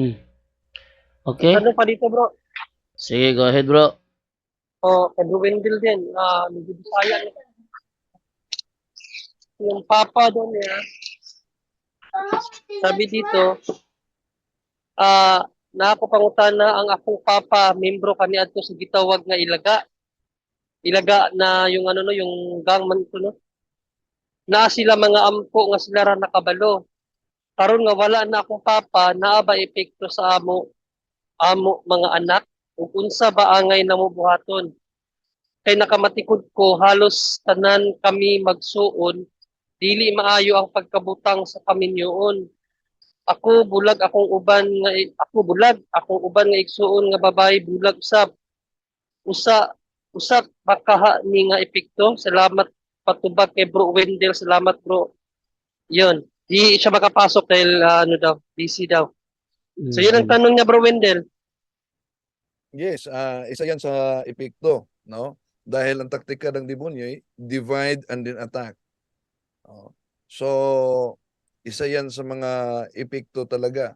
Hmm. Okay. Ano pa dito bro? Sige, go ahead, bro. O, kay Bro Wendell din. Ah, medyo Bisaya. Yung papa doon niya, sabi dito, ah, na ako pangutana ang akong papa, membro kani adto sa gitawag nga ilaga. Ilaga na yung ano no, yung gangman ko no. Na sila mga ampo nga sila ra nakabalo. Karon nga wala na akong papa, naa ba epekto sa amo amo mga anak ug unsa ba angay namo buhaton? Kay nakamatikod ko halos tanan kami magsuon dili maayo ang pagkabutang sa kaminyoon. Ako bulag akong uban nga ako bulag akong uban nga igsuon nga babae bulag usab. Usa usa baka ni nga epekto. Salamat patubag kay Bro Wendell. Salamat bro. Yun. Di siya makapasok dahil ah, ano daw, busy daw. So yun ang Mhm. tanong niya Bro Wendell. Yes, ah isa yan sa epekto, no? Dahil ang taktika ng demonyo ay divide and then attack. Oh. So, isa yan sa mga epekto talaga.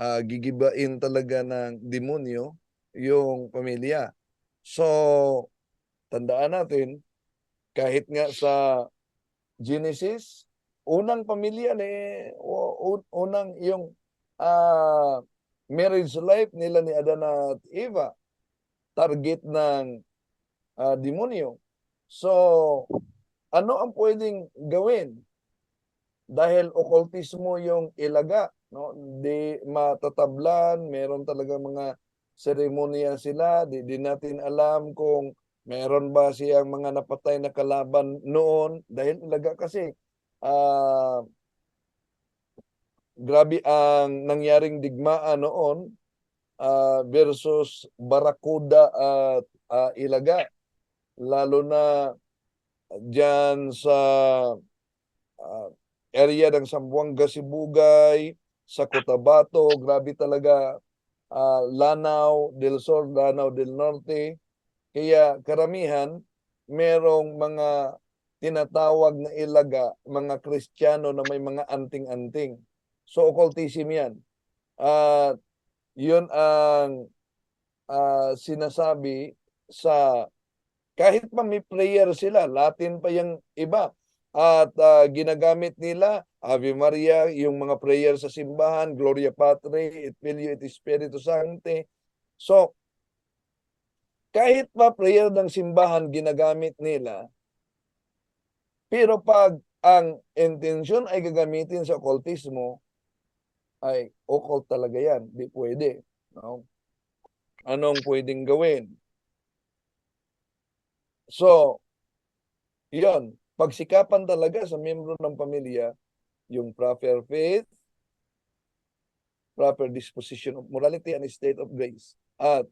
Ah gigibain talaga ng demonyo yung pamilya. So, tandaan natin, kahit nga sa Genesis, unang pamilya ni unang yung ah marriage life nila ni Adan at Eva target ng ah, demonyo. So, ano ang pwedeng gawin? Dahil occultismo yung ilaga, no? Di matatablan, meron talaga mga seremonya sila, di, di natin alam kung meron ba siyang mga napatay na kalaban noon dahil ilaga kasi ah grabe ang nangyaring digmaan noon ah, versus Barakuda at ah, Ilaga. Lalo na diyan sa ah, area ng Sambuanga, Sibugay, sa Cotabato, grabe talaga ah, Lanao del Sur, Lanao del Norte. Kaya karamihan merong mga tinatawag na ilaga, mga Kristiyano na may mga anting-anting. So occultism 'yan. At 'yun ang ah, sinasabi sa kahit pa may prayer sila, Latin pa yung iba. At ah, ginagamit nila Ave Maria, yung mga prayer sa simbahan, Gloria Patri, et Filio et Spiritu Sancti. So kahit pa prayer ng simbahan ginagamit nila, pero pag ang intensyon ay gagamitin sa occultismo, ay occult talaga yan. Di pwede. No? Anong pwedeng gawin? So, yon pagsikapan talaga sa miyembro ng pamilya, yung proper faith, proper disposition of morality and state of grace. At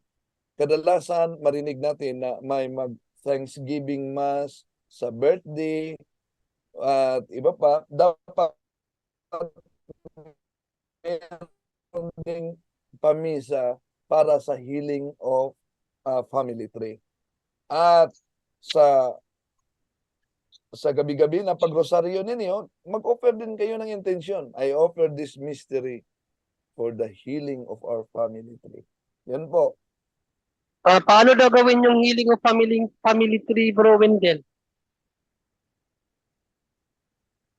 kadalasan marinig natin na may mag Thanksgiving Mass sa birthday at iba pa, dapat meron ding pamisa para sa healing of uh, family tree. At sa sa gabi-gabi na pagrosaryo ninyo, mag-offer din kayo ng intensyon. I offer this mystery for the healing of our family tree. Yan po. Ah, paano daw gawin yung healing of family family tree Bro Wendell?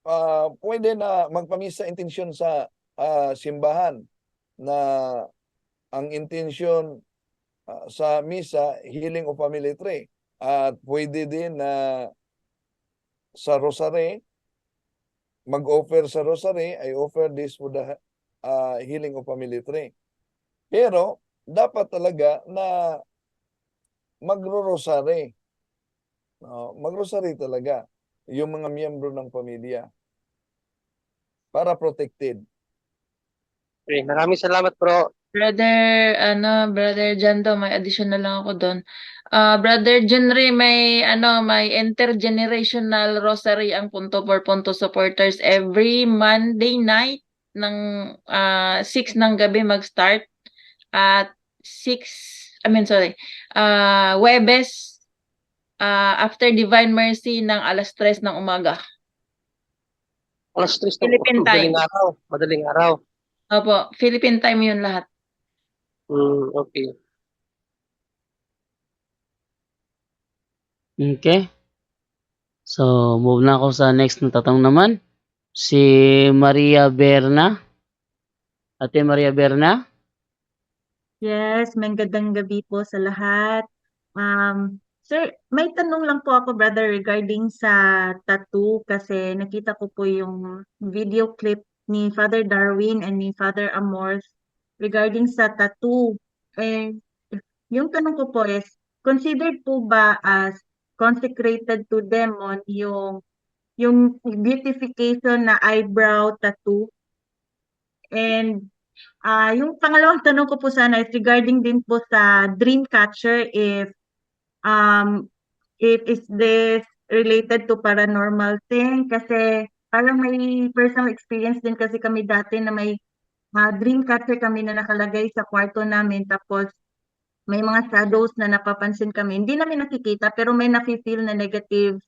Ah, pwede na magpamisa intensyon sa ah, simbahan na ang intensyon ah, sa misa healing of family tree. At pwede din na sa rosary mag-offer sa rosary I offer this for the ah, healing of family tree. Pero dapat talaga na magro-rosary. No? magro-rosary talaga yung mga miyembro ng pamilya para protected Okay, maraming salamat bro. Brother, ano, Brother Jando, may additional lang ako doon. Ah, Brother Jenry, may ano, may intergenerational rosary ang Punto for Punto supporters every Monday night ng ah 6 ng gabi mag-start at 6 I mean sorry. Ah, Webes ah, after Divine Mercy ng alas 3 ng umaga. Alas 3 ng Philippine madaling time. araw. Madaling araw. Opo, Philippine time yun lahat. Mm, okay. Okay. So, move na ako sa next na tatang naman. Si Maria Berna. Ate Maria Berna. Yes, magandang gabi po sa lahat. Um, sir, may tanong lang po ako, brother, regarding sa tattoo kasi nakita ko po yung video clip ni Father Darwin and ni Father Amorth regarding sa tattoo. Eh, yung tanong ko po is, considered po ba as consecrated to demon yung yung beautification na eyebrow tattoo? And Ah, yung pangalawang tanong ko po sana is regarding din po sa dream catcher if um if is this related to paranormal thing kasi parang may personal experience din kasi kami dati na may ah, dream catcher kami na nakalagay sa kwarto namin tapos may mga shadows na napapansin kami. Hindi namin nakikita pero may nafe-feel na negative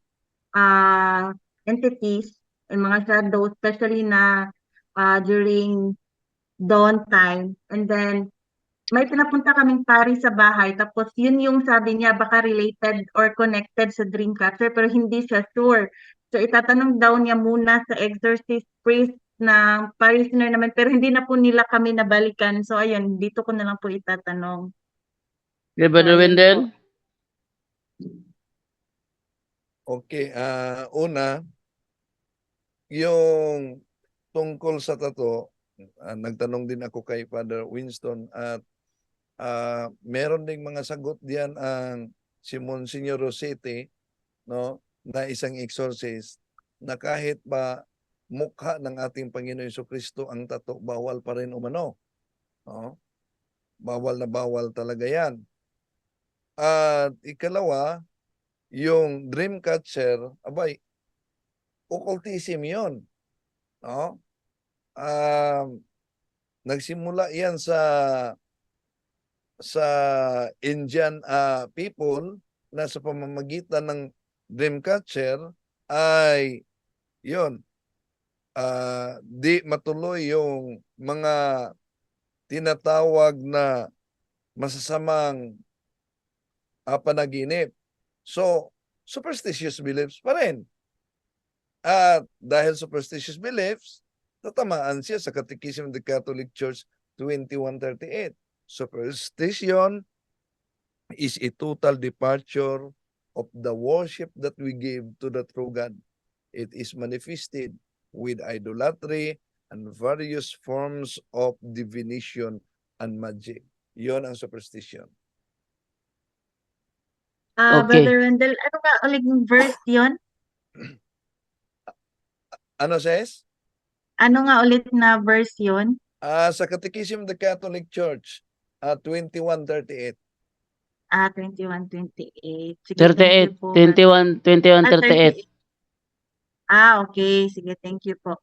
ah entities and mga shadows especially na ah, during dawn time. And then, may pinapunta kaming pari sa bahay. Tapos, yun yung sabi niya, baka related or connected sa Dreamcatcher, pero hindi siya sure. So, itatanong daw niya muna sa exorcist priest na parishioner naman, pero hindi na po nila kami nabalikan. So, ayun, dito ko na lang po itatanong. Okay, Brother Wendell. Okay, ah una, yung tungkol sa tato, ah, nagtanong din ako kay Father Winston at ah, meron ding mga sagot diyan ang si Monsignor Rosete, no, na isang exorcist na kahit ba mukha ng ating Panginoon Kristo ang tato, bawal pa rin umano. No? Bawal na bawal talaga yan. At ikalawa, yung dream catcher, abay, occultism yun. No? Um, nagsimula yan sa sa Indian ah, people na sa pamamagitan ng dream catcher ay yun ah, di matuloy yung mga tinatawag na masasamang ah, panaginip. So, superstitious beliefs pa rin. At dahil superstitious beliefs, tatamaan siya sa Catechism of the Catholic Church 2138. Superstition is a total departure of the worship that we give to the true God. It is manifested with idolatry and various forms of divination and magic. Yon ang superstition. Ah, Okay. Brother Wendell, ano nga ulit yung verse yon? Ano says? Ano nga ulit na verse yon? Ah, sa Catechism of the Catholic Church, ah 2138. Ah, 21, 28. Sige, thank you 38, po. 21, 21, Ah, 38. 38. Ah, okay. Sige, thank you po.